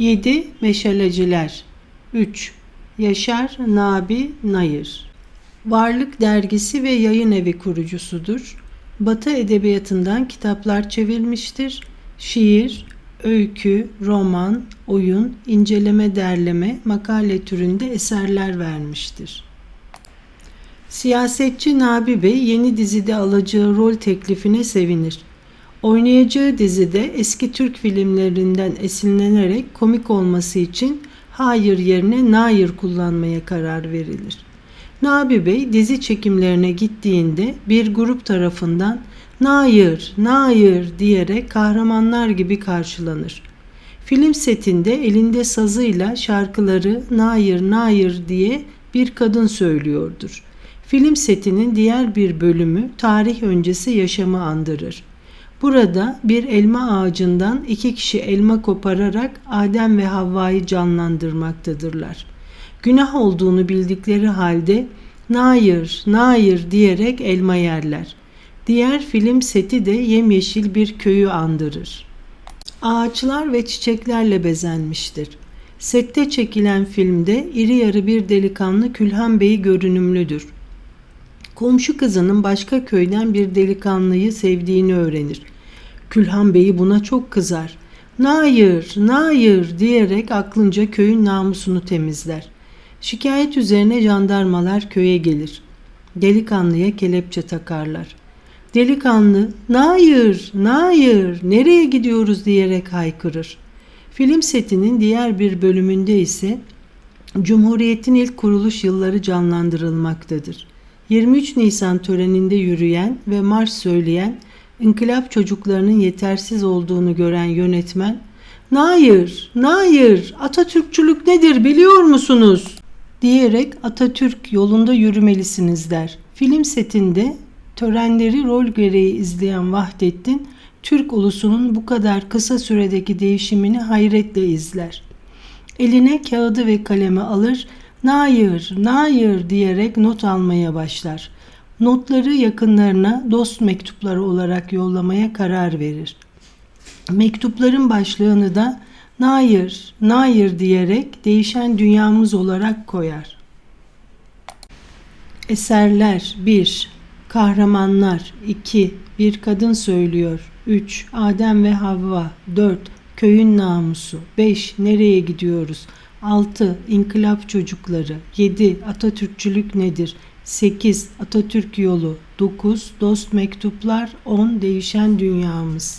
7. Meşaleciler 3. Yaşar Nabi Nayır Varlık Dergisi ve Yayın Evi kurucusudur. Batı edebiyatından kitaplar çevirmiştir. Şiir, öykü, roman, oyun, inceleme derleme, makale türünde eserler vermiştir. Siyasetçi Nabi Bey yeni dizide alacağı rol teklifine sevinir. Oynayacağı dizide eski Türk filmlerinden esinlenerek komik olması için hayır yerine nair kullanmaya karar verilir. Nabi Bey dizi çekimlerine gittiğinde bir grup tarafından Nair, Nair diyerek kahramanlar gibi karşılanır. Film setinde elinde sazıyla şarkıları Nair, Nair diye bir kadın söylüyordur. Film setinin diğer bir bölümü tarih öncesi yaşamı andırır. Burada bir elma ağacından iki kişi elma kopararak Adem ve Havva'yı canlandırmaktadırlar. Günah olduğunu bildikleri halde Nair, Nair diyerek elma yerler. Diğer film seti de yemyeşil bir köyü andırır. Ağaçlar ve çiçeklerle bezenmiştir. Sette çekilen filmde iri yarı bir delikanlı Külhan Bey görünümlüdür. Komşu kızının başka köyden bir delikanlıyı sevdiğini öğrenir. Külhan Bey buna çok kızar. Nair, Nair diyerek aklınca köyün namusunu temizler. Şikayet üzerine jandarmalar köye gelir. Delikanlıya kelepçe takarlar. Delikanlı, Nair, Nair, nereye gidiyoruz diyerek haykırır. Film setinin diğer bir bölümünde ise Cumhuriyet'in ilk kuruluş yılları canlandırılmaktadır. 23 Nisan töreninde yürüyen ve marş söyleyen inkılap çocuklarının yetersiz olduğunu gören yönetmen Nair, Nair, Atatürkçülük nedir biliyor musunuz? diyerek Atatürk yolunda yürümelisiniz der. Film setinde törenleri rol gereği izleyen Vahdettin, Türk ulusunun bu kadar kısa süredeki değişimini hayretle izler. Eline kağıdı ve kalemi alır, Nair, Nair diyerek not almaya başlar. Notları yakınlarına dost mektupları olarak yollamaya karar verir. Mektupların başlığını da Nair, Nair diyerek değişen dünyamız olarak koyar. Eserler 1. Kahramanlar 2. Bir kadın söylüyor 3. Adem ve Havva 4. Köyün namusu 5. Nereye gidiyoruz? 6. İnkılap çocukları 7. Atatürkçülük nedir? 8. Atatürk yolu 9. Dost mektuplar 10. Değişen dünyamız